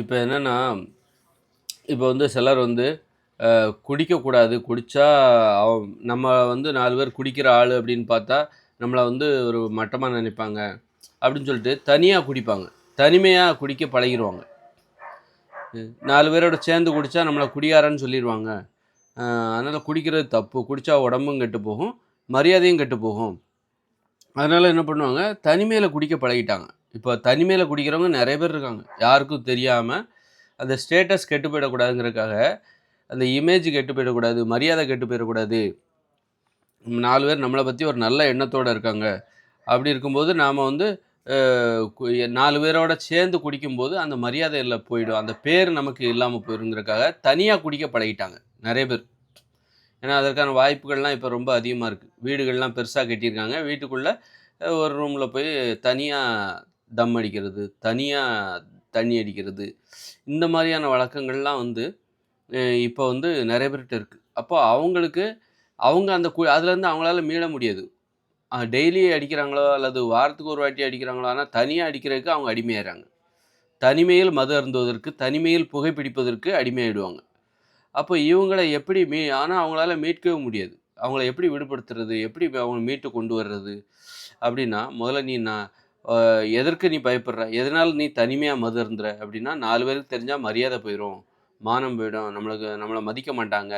இப்போ என்னென்னா இப்போ வந்து சிலர் வந்து குடிக்கக்கூடாது. குடித்தா அவ் நம்ம வந்து நாலு பேர் குடிக்கிற ஆள் அப்படின்னு பார்த்தா, நம்மளை வந்து ஒரு மட்டமாக நினைப்பாங்க. அப்படின்னு சொல்லிட்டு தனியாக குடிப்பாங்க. தனிமையாக குடிக்க பழகிருவாங்க. நாலு பேரோட சேர்ந்து குடித்தா நம்மளை குடியாரன்னு சொல்லிடுவாங்க அதனால் குடிக்கிறது தப்பு. குடித்தா உடம்பும் கெட்டு போகும், மரியாதையும் கெட்டு போகும். அதனால் என்ன பண்ணுவாங்க, தனிமையில் குடிக்க பழகிட்டாங்க. இப்போ தனிமையில் குடிக்கிறவங்க நிறைய பேர் இருக்காங்க. யாருக்கும் தெரியாமல் அந்த ஸ்டேட்டஸ் கெட்டு போயிடக்கூடாதுங்கிறதுக்காக, அந்த இமேஜ் கெட்டு போயிடக்கூடாது, மரியாதை கெட்டு போயிடக்கூடாது. நாலு பேர் நம்மளை பற்றி ஒரு நல்ல எண்ணத்தோடு இருக்காங்க. அப்படி இருக்கும்போது நாம் வந்து நாலு கு 4 பேரோட சேர்ந்து குடிக்கும்போது அந்த மரியாதையில போயிடும். அந்த பேர் நமக்கு இல்லாமல் போயிருங்கிறதுக்காக, தனியாக குடிக்க பழகிட்டாங்க நிறைய பேர். ஏன்னா, அதற்கான வாய்ப்புகள்லாம் இப்போ ரொம்ப அதிகமாக இருக்குது வீடுகள்லாம் பெருசாக கட்டியிருக்காங்க. வீட்டுக்குள்ளே ஒரு ரூமில் போய் தனியாக தம் அடிக்கிறது, தனியாக தண்ணி அடிக்கிறது, இந்த மாதிரியான வழக்கங்கள்லாம் வந்து இப்போ வந்து நிறைய பேர்கிட்ட இருக்குது அப்போ அவங்களுக்கு அவங்க அந்த கு அதுலேருந்து அவங்களால மீள முடியாது. டெய்லி அடிக்கிறாங்களோ, அல்லது வாரத்துக்கு ஒரு வாட்டி அடிக்கிறாங்களோ, ஆனால் தனியாக அடிக்கிறதுக்கு அவங்க அடிமையாகிறாங்க தனிமையில் மது அருந்துவதற்கு, தனிமையில் புகைப்பிடிப்பதற்கு அடிமையாயிடுவாங்க. அப்போ இவங்களை எப்படி மீ ஆனால் அவங்களால மீட்கவே முடியாது. அவங்கள எப்படி விடுபடுத்துறது? எப்படி அவங்க மீட்டு கொண்டு வர்றது? அப்படின்னா, முதல்ல நீ நான் எதற்கு நீ பயப்படுற? எதனால் நீ தனிமையாக மது அப்படின்னா, நாலு பேருக்கு தெரிஞ்சால் மரியாதை போயிடும் மானம் போயிடும். நம்மளுக்கு நம்மளை மதிக்க மாட்டாங்க.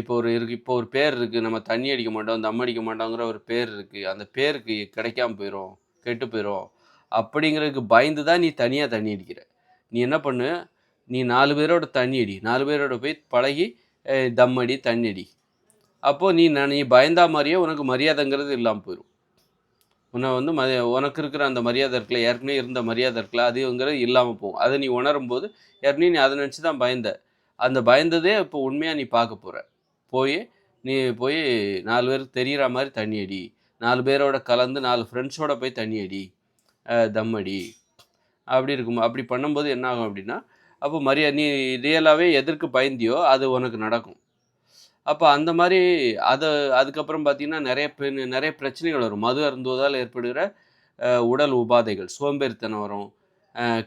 இப்போ ஒரு இருக்கு இப்போ ஒரு பேர் இருக்குது நம்ம தண்ணி அடிக்க மாட்டோம், தம் அடிக்க மாட்டோங்கிற ஒரு பேர் இருக்குது அந்த பேருக்கு கிடைக்காம போயிடும் கெட்டு போயிடும் அப்படிங்கிறதுக்கு பயந்து தான் நீ தனியாக தண்ணி அடிக்கிற. நீ என்ன பண்ணு, நீ நாலு பேரோட தண்ணி அடி. நாலு பேரோட போய் பழகி தம் அடி, தண்ணி அடி. அப்போது நீ நான் நீ பயந்தா மாதிரியே உனக்கு மரியாதைங்கிறது இல்லாமல் போயிடும் உன்ன வந்து ம உனக்கு இருக்கிற அந்த மரியாதை இருக்குல்ல, ஏற்கனவே இருந்த மரியாதை இருக்குல்ல, அதுங்கிறது இல்லாமல் போகும். அதை நீ உணரும்போது, ஏற்கனவே நீ அதை நினச்சி தான் பயந்த. அந்த பயந்ததே இப்போ உண்மையாக நீ பார்க்க போகிற போய் நீ போய் நாலு பேருக்கு தெரியிற மாதிரி தண்ணி அடி. நாலு பேரோட கலந்து நாலு ஃப்ரெண்ட்ஸோட போய் தண்ணி அடி. தம் அடி. அப்படி இருக்கும் அப்படி பண்ணும்போது என்ன ஆகும் அப்படின்னா, அப்போ மரியா நீ ரியலாகவே எதற்கு பயந்தியோ, அது உனக்கு நடக்கும். அப்போ அந்த மாதிரி அதை அதுக்கப்புறம் பார்த்தீங்கன்னா, நிறைய நிறைய பிரச்சனைகள் வரும். மது அருந்துவதால் ஏற்படுகிற உடல் உபாதைகள். சோம்பேறித்தனம் வரும்.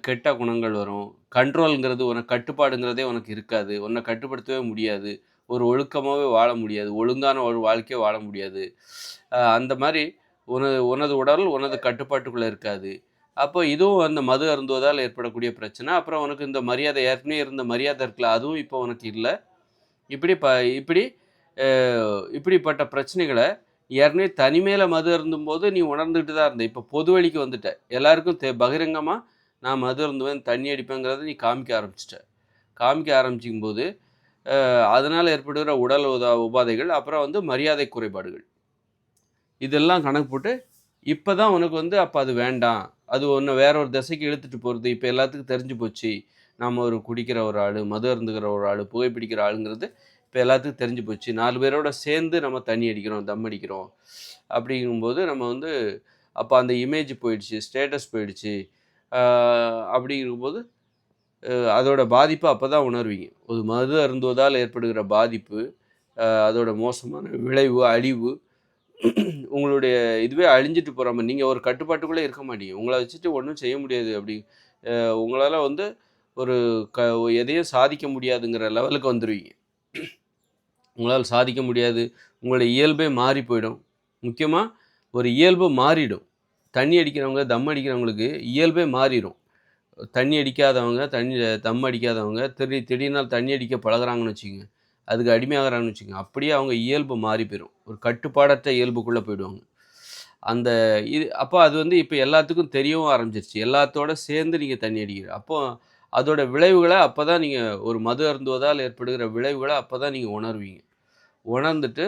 கெட்ட குணங்கள் வரும். கண்ட்ரோல்ங்கிறது உனக்கு கட்டுப்பாடுங்கிறதே உனக்கு இருக்காது. உன்னை கட்டுப்படுத்தவே முடியாது. ஒரு ஒழுக்கமாகவே வாழ முடியாது. ஒழுங்கான ஒரு வாழ்க்கையை வாழ முடியாது. அந்த மாதிரி உனது உனது உடல் உனது கட்டுப்பாட்டுக்குள்ளே இருக்காது. அப்போ இதுவும் அந்த மது அருந்துவதால் ஏற்படக்கூடிய பிரச்சனை. அப்புறம் உனக்கு இந்த மரியாதை ஏற்கனவே இருந்த மரியாதை இருக்குல்ல, அதுவும் இப்போ உனக்கு இல்லை இப்படி ப இப்படி இப்படிப்பட்ட பிரச்சனைகளை ஏற்கனவே தனிமையில் மது அருந்தும்போது நீ உணர்ந்துக்கிட்டு தான் இருந்த. இப்போ பொது வழிக்கு வந்துட்ட. எல்லாருக்கும் தே பகிரங்கமாக நான் மது அருந்துவேன், தண்ணி அடிப்பேங்கிறத நீ காமிக்க ஆரம்பிச்சிட்ட காமிக்க ஆரம்பிக்கும்போது, போது அதனால் ஏற்படுகிற உடல் உதா உபாதைகள், அப்புறம் வந்து மரியாதை குறைபாடுகள். இதெல்லாம் கணக்கு போட்டு, இப்போ தான் உனக்கு வந்து அப்போ அது வேண்டாம். அது ஒன்று வேற ஒரு திசைக்கு இழுத்துட்டு போகிறது இப்போ எல்லாத்துக்கும் தெரிஞ்சு போச்சு. நாம் ஒரு குடிக்கிற ஒரு ஆள் மது அருந்துகிற ஒரு ஆள் புகைப்பிடிக்கிற ஆளுங்கிறது இப்போ எல்லாத்துக்கும் தெரிஞ்சு போச்சு. நாலு பேரோட சேர்ந்து நம்ம தண்ணி அடிக்கிறோம், தம் அடிக்கிறோம். அப்படிங்கும்போது நம்ம வந்து அப்போ அந்த இமேஜ் போயிடுச்சு, ஸ்டேட்டஸ் போயிடுச்சு. அப்படிங்கும்போது அதோட பாதிப்பு அப்போ தான் உணர்வீங்க. ஒரு மது அருந்துவதால் ஏற்படுகிற பாதிப்பு, அதோட மோசமான விளைவு, அழிவு உங்களுடைய இதுவே அழிஞ்சுட்டு போற நீங்கள் ஒரு கட்டுப்பாட்டுக்குள்ளே இருக்க மாட்டீங்க. உங்களை வச்சுட்டு ஒன்றும் செய்ய முடியாது அப்படி. உங்களால் வந்து ஒரு க எதையும் சாதிக்க முடியாதுங்கிற லெவலுக்கு வந்துடுவீங்க உங்களால் சாதிக்க முடியாது. உங்களுடைய இயல்பே மாறி போயிடும். முக்கியமாக ஒரு இயல்பு மாறிடும். தண்ணி அடிக்கிறவங்க, தம் அடிக்கிறவங்களுக்கு இயல்பே மாறிடும் தண்ணி அடிக்காதவங்க, தண்ணி தம் அடிக்காதவங்க திடீ திடீர்னு தண்ணி அடிக்க பழகுறாங்கன்னு வச்சுக்கோங்க அதுக்கு அடிமையாகிறாங்கன்னு வச்சுக்கோங்க அப்படியே அவங்க இயல்பு மாறி போயிடும் ஒரு கட்டுப்பாடற்ற இயல்புக்குள்ளே போயிடுவாங்க. அந்த இது அப்போ அது வந்து இப்போ எல்லாத்துக்கும் தெரியவும் ஆரம்பிச்சிருச்சு. எல்லாத்தோட சேர்ந்து நீங்கள் தண்ணி அடிக்கிற. அப்போ அதோட விளைவுகளை அப்போ தான் நீங்கள் ஒரு மது அருந்துவதால் ஏற்படுகிற விளைவுகளை அப்போ தான் நீங்கள் உணர்வீங்க. உணர்ந்துட்டு,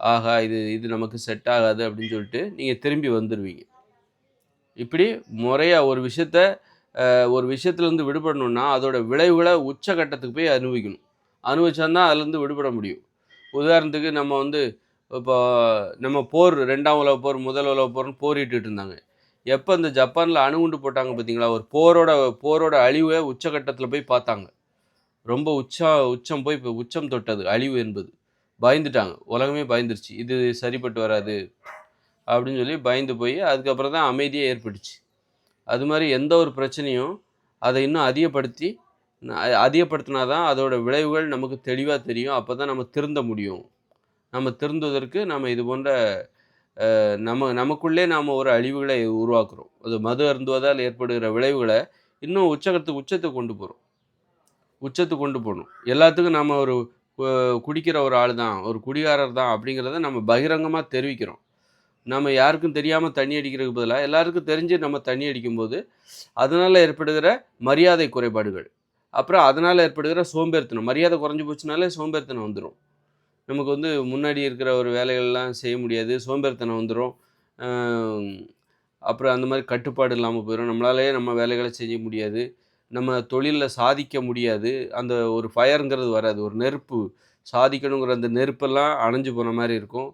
ஆகா இது இது நமக்கு செட் ஆகாது அப்படின்னு சொல்லிட்டு நீங்கள் திரும்பி வந்துடுவீங்க இப்படி முறையாக ஒரு விஷயத்த ஒரு விஷயத்துலேருந்து விடுபடணும்னா, அதோட விளைவுகளை உச்சகட்டத்துக்கு போய் அனுபவிக்கணும். அனுபவிச்சா தான் அதுலேருந்து விடுபட முடியும். உதாரணத்துக்கு நம்ம வந்து இப்போ நம்ம போர் ரெண்டாம் உலக போர், முதல் உலக போர்னு போரிட்டு இருந்தாங்க. எப்போ இந்த ஜப்பானில் அணுகுண்டு போட்டாங்க பார்த்தீங்களா? ஒரு போரோட போரோட அழிவை உச்சகட்டத்தில் போய் பார்த்தாங்க. ரொம்ப உச்சா உச்சம் போய் இப்போ உச்சம் தொட்டது அழிவு என்பது. பயந்துட்டாங்க. உலகமே பயந்துருச்சு. இது சரிப்பட்டு வராது. அப்படின்னு சொல்லி பயந்து போய் அதுக்கப்புறம் தான் அமைதியே ஏற்பட்டுச்சு. அது மாதிரி எந்த ஒரு பிரச்சனையும் அதை இன்னும் அதிகப்படுத்தி அதிகப்படுத்தினா தான் அதோட விளைவுகள் நமக்கு தெளிவாக தெரியும் அப்போ தான் நம்ம திருந்த முடியும் நம்ம திருந்துவதற்கு நம்ம இது போன்ற நம்ம நமக்குள்ளே நாம் ஒரு அழிவுகளை உருவாக்குறோம். அது மது அருந்துவதால் ஏற்படுகிற விளைவுகளை இன்னும் உச்சகத்துக்கு உச்சத்தை கொண்டு போகிறோம் உச்சத்துக்கு கொண்டு போகணும். எல்லாத்துக்கும் நம்ம ஒரு கு- குடிக்கிற ஒரு ஆள் தான் ஒரு குடிகாரர் தான் அப்படிங்கிறத நம்ம பகிரங்கமாக தெரிவிக்கிறோம். நம்ம யாருக்கும் தெரியாமல் தண்ணி அடிக்கிறதுக்கு பதிலாக எல்லாருக்கும் தெரிஞ்சு நம்ம தண்ணி அடிக்கும்போது அதனால் ஏற்படுகிற மரியாதை குறைபாடுகள். அப்புறம் அதனால் ஏற்படுகிற சோம்பேறித்தனம். மரியாதை குறைஞ்சி போச்சுனாலே சோம்பேறித்தனம் வந்துடும் நமக்கு வந்து முன்னாடி இருக்கிற ஒரு வேலைகள்லாம் செய்ய முடியாது. சோம்பேறித்தனம் வந்துடும் அப்புறம் அந்த மாதிரி கட்டுப்பாடு இல்லாமல் போயிடும் நம்மளாலேயே நம்ம வேலைகளை செய்ய முடியாது. நம்ம தொழிலில் சாதிக்க முடியாது. அந்த ஒரு ஃபயருங்கிறது வராது. ஒரு நெருப்பு. சாதிக்கணுங்கிற அந்த நெருப்பெல்லாம் அணைஞ்சு போன மாதிரி இருக்கும்.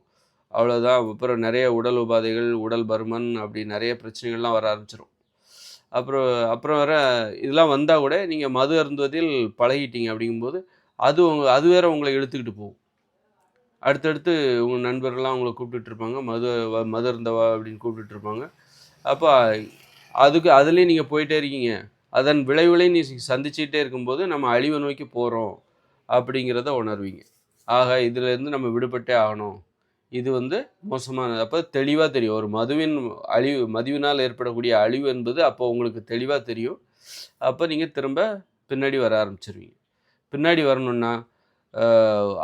அவ்வளோதான் அப்புறம் நிறைய உடல் உபாதைகள் உடல் பருமன் அப்படி நிறைய பிரச்சனைகள்லாம் வர ஆரம்பிச்சிடும் அப்புறம் அப்புறம் வர இதெல்லாம் வந்தால் கூட நீங்கள் மது அருந்துவதில் பழகிட்டீங்க அப்படிங்கும்போது அது அது வேற உங்களை இழுத்துக்கிட்டு போகும். அடுத்தடுத்து உங்கள் நண்பர்கள்லாம் அவங்கள கூப்பிட்டுட்ருப்பாங்க. மது வ- மது இருந்தவா அப்படின்னு கூப்பிட்டுட்ருப்பாங்க. அப்போ அதுக்கு அதுலேயும் நீங்கள் போயிட்டே இருக்கீங்க. அதன் விளைவுகளை நீ சந்திச்சுக்கிட்டே இருக்கும்போது நம்ம அழிவை நோக்கி போகிறோம் அப்படிங்கிறத உணர்வீங்க. ஆக இதுலேருந்து நம்ம விடுபட்டே ஆகணும். இது வந்து மோசமானது. அப்போ தெளிவாக தெரியும். ஒரு மதுவின் அழிவு மதுவினால் ஏற்படக்கூடிய அழிவு என்பது அப்போ உங்களுக்கு தெளிவாக தெரியும். அப்போ நீங்கள் திரும்ப பின்னாடி வர ஆரம்பிச்சிருவீங்க. பின்னாடி வரணுன்னா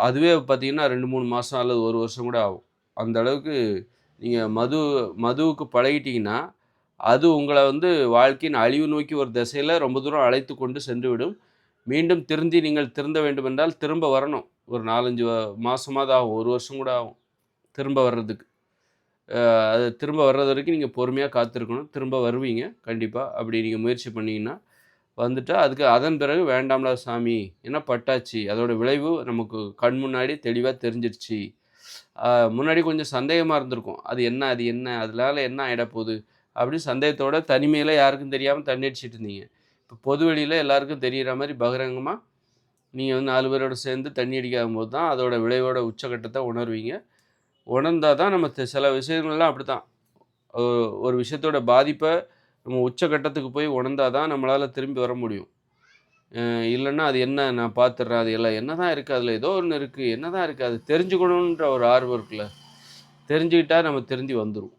அதுவே பார்த்திங்கன்னா ரெண்டு மூணு மாதம் அல்லது ஒரு வருஷம் கூட ஆகும். அந்த அளவுக்கு நீங்கள் மது மதுவுக்கு பழகிட்டிங்கன்னா அது உங்களை வந்து வாழ்க்கையின் அழிவு நோக்கி ஒரு திசையில் ரொம்ப தூரம் அழைத்து கொண்டு சென்றுவிடும். மீண்டும் திருந்தி நீங்கள் திருந்த வேண்டும் என்றால் திரும்ப வரணும். ஒரு நாலஞ்சு மாதமாவது ஆகும். ஒரு வருஷம் கூட ஆகும். திரும்ப வர்றதுக்கு. அது திரும்ப வர்றது வரைக்கும் நீங்கள் பொறுமையாக காத்திருக்கணும். திரும்ப வருவீங்க. கண்டிப்பாக அப்படி நீங்கள் முயற்சி பண்ணீங்கன்னா வந்துட்டால் அதுக்கு அதன் பிறகு வேண்டாம்ல சாமி. ஏன்னா பட்டாச்சு. அதோட விளைவு நமக்கு கண் முன்னாடி தெளிவாக தெரிஞ்சிருச்சு. முன்னாடி கொஞ்சம் சந்தேகமாக இருந்திருக்கும். அது என்ன அது என்ன அதனால என்ன ஆகிடப்போகுது அப்படி சந்தேகத்தோட தனிமையில் யாருக்கும் தெரியாமல் தண்ணி அடிச்சிட்டு இருந்தீங்க. இப்போ பொது வெளியில் எல்லாருக்கும் தெரிகிற மாதிரி பகிரங்கமாக நீங்கள் வந்து நாலு பேரோட சேர்ந்து தண்ணி அடிக்காத போது தான் அதோட விளைவோட உச்சக்கட்டத்தை உணர்வீங்க. உணர்ந்தால் தான் நம்ம சில விஷயங்கள்லாம் அப்படி தான் ஒரு விஷயத்தோட பாதிப்பை நம்ம உச்சக்கட்டத்துக்கு போய் உணர்ந்தால் தான் நம்மளால் திரும்பி வர முடியும். இல்லைன்னா அது என்ன நான் பார்த்துட்றேன் அது எல்லாம் என்ன தான் இருக்குது அதில் ஏதோ ஒன்று இருக்குது என்ன தான் இருக்குது அது தெரிஞ்சுக்கணுன்ற ஒரு ஆர்வம் இருக்குல்ல. தெரிஞ்சுக்கிட்டா நம்ம திருந்தி வந்துடும்